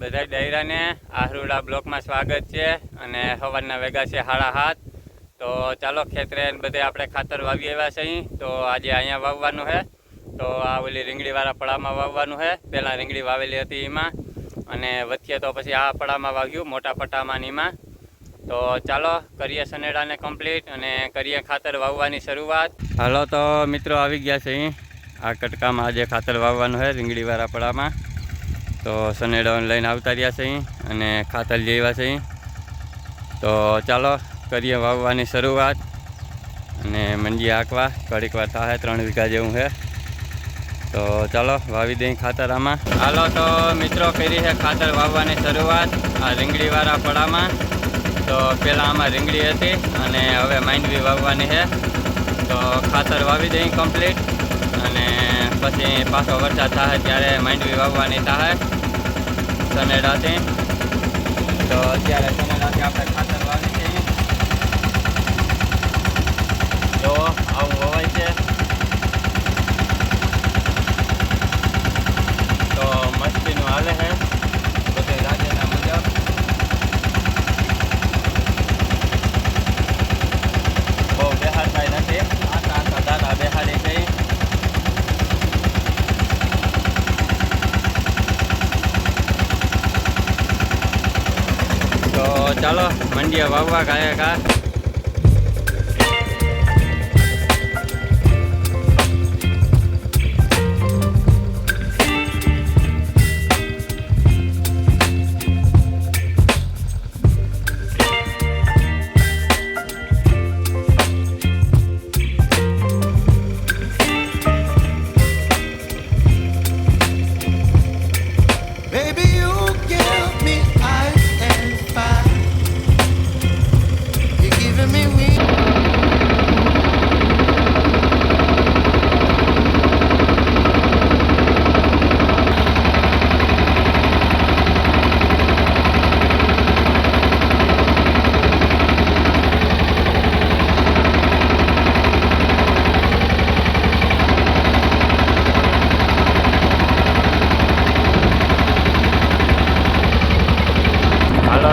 બૈરાને આહરુડા બ્લોકમાં સ્વાગત છે અને સવારના વેગા છે હાડા હાથ. તો ચાલો ખેતરે બધે આપણે ખાતર વાવી આવ્યા છે તો આજે અહીંયા વાવવાનું છે. તો આ ઓલી રીંગણીવાળા પડામાં વાવવાનું છે. પહેલાં રીંગણી વાવેલી હતી એમાં. અને વચ્ચે તો પછી આ પડામાં વાવ્યું, મોટા પટ્ટામાં એમાં. તો ચાલો કરીએ સનેડાને કમ્પ્લીટ અને કરીએ ખાતર વાવવાની શરૂઆત. હાલો તો મિત્રો આવી ગયા છે આ કટકામાં આજે ખાતર વાવવાનું છે રીંગણીવાળા પડામાં. તો સનેડાઓને લઈને આવતા રહ્યા છે અને ખાતર જેવા છે તો ચાલો કરીએ વાવવાની શરૂઆત. અને મંડી આંકવા, ઘડીક વાર થાય, ત્રણ વીઘા જેવું છે. તો ચાલો વાવી દઈએ ખાતર આમાં. હાલો તો મિત્રો, કરી છે ખાતર વાવવાની શરૂઆત. આ રીંગળીવાળા પડામાં. તો પહેલાં આમાં રીંગળી હતી અને હવે માંડવી વાવવાની છે. તો ખાતર વાવી દઈએ કમ્પ્લીટ અને પછી પાછો વરસાદ થાય ત્યારે માંડવી વાવવાની થાય સનેડાથી તો અત્યારે સનેડાથી આપણે ખાતર વાવી દઈએ જો આવું વવાય છે. તો મસ્તીનું હાલે છે. બધે રાજ્યના મુજબ બહુ બેહાડતા નથી. આખા આખા દાદા બેહાડી છે. તો ચાલો મંડીએ વાવવા ગાયે કા.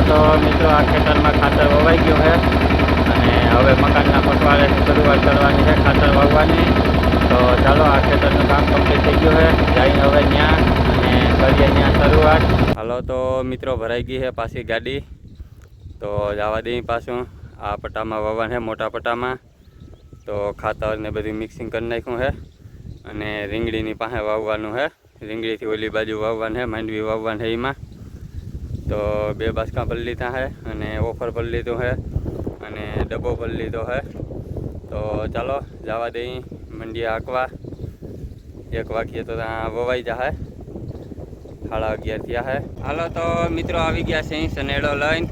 તો મિત્રો આ ખેતરમાં ખાતર વવાઈ ગયું છે. અને હવે મકાનના પટવાળે શરૂઆત કરવાની છે ખાતર વાવવાની. તો ચાલો આ ખેતરનું કામ કમ્પ્લીટ થઈ ગયું છે. જઈને હવે ત્યાં અને કરીએ ત્યાં શરૂઆત. હાલો તો મિત્રો ભરાઈ ગઈ છે પાછી ગાડી. તો જવા દઈએ પાછું. આ પટ્ટામાં વાવવાનું છે, મોટા પટ્ટામાં તો ખાતર ને બધું મિક્સિંગ કરી નાખ્યું છે. અને રીંગણીની પાસે વાવવાનું છે. રીંગણીથી ઓલી બાજુ વાવવાનું છે, માંડવી વાવવાનું છે એમાં. તો બે બાસકા ભરી લીધા છે અને ઓફર ભરી લીધું છે અને ડબ્બો ભરી લીધો છે તો ચાલો, જવા દઈ મંડી આંકવા. એક વાગ્યે તો ત્યાં વવાઈ જાય સાડા અગિયાર થયા છે હાલો તો મિત્રો આવી ગયા છે સનેડો લઈને.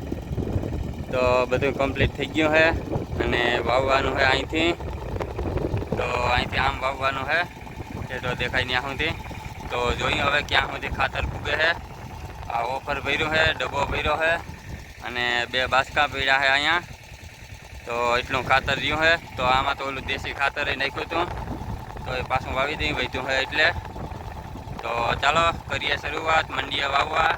તો બધું કમ્પ્લીટ થઈ ગયું છે અને વાવવાનું છે અહીંથી. તો અહીંથી આમ વાવવાનું છે એ તો દેખાય ત્યાં સુધી. તો જોઈએ હવે ક્યાં સુધી ખાતર પૂગે છે આ ઓફર ભર્યો છે ડબ્બો ભર્યો છે અને બે બાસકા પીડ્યા છે અહીંયા. તો એટલું ખાતર રહ્યું છે તો આમાં તો ઓલું દેશી ખાતર નાખ્યું હતું. તો એ પાછું વાવી દઈ વધ્યું છે એટલે. તો ચાલો, કરીએ શરૂઆત, મંડીએ વાવવા.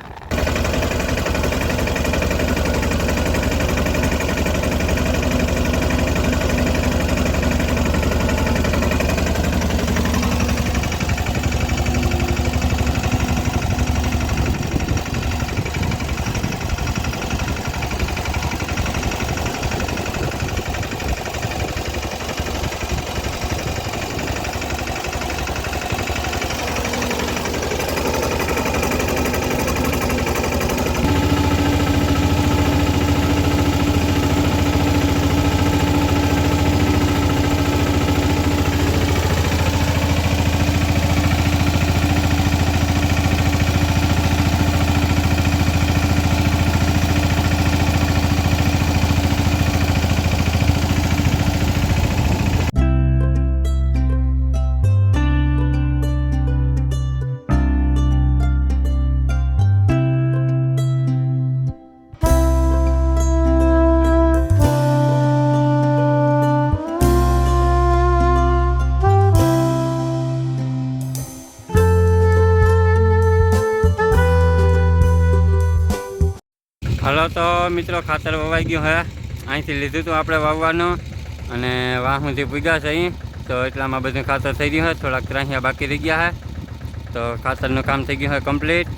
તો મિત્રો, ખાતર વવાઈ ગયું હે. અહીંથી લીધું હતું આપણે વાવવાનું. અને વાહ સુધી પૂગ્યા છે અહીં. તો એટલામાં બધું ખાતર થઈ ગયું હોય થોડાક ત્રાહિયા બાકી રહી ગયા છે તો ખાતરનું કામ થઈ ગયું છે કમ્પ્લીટ.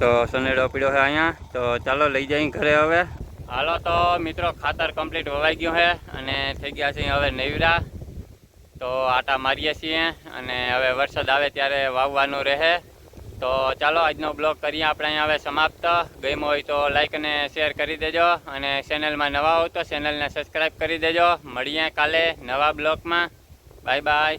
તો સનેડો પીડ્યો છે અહીંયા. તો ચાલો લઈ જઈ ઘરે હવે. હાલો તો મિત્રો, ખાતર કમ્પ્લીટ વવાઈ ગયું છે અને થઈ ગયા છે હવે નૈવરા. તો આટા મારીએ છીએ. અને હવે વરસાદ આવે ત્યારે વાવવાનું રહે. તો ચાલો આજનો બ્લોગ કરીએ આપણે અહીંયા હવે સમાપ્ત. ગમ્યો હોય તો લાઈક અને શેર કરી દેજો અને ચેનલમાં નવા હો તો ચેનલને સબસ્ક્રાઈબ કરી દેજો. મળીએ કાલે નવા બ્લોગમાં. Bye bye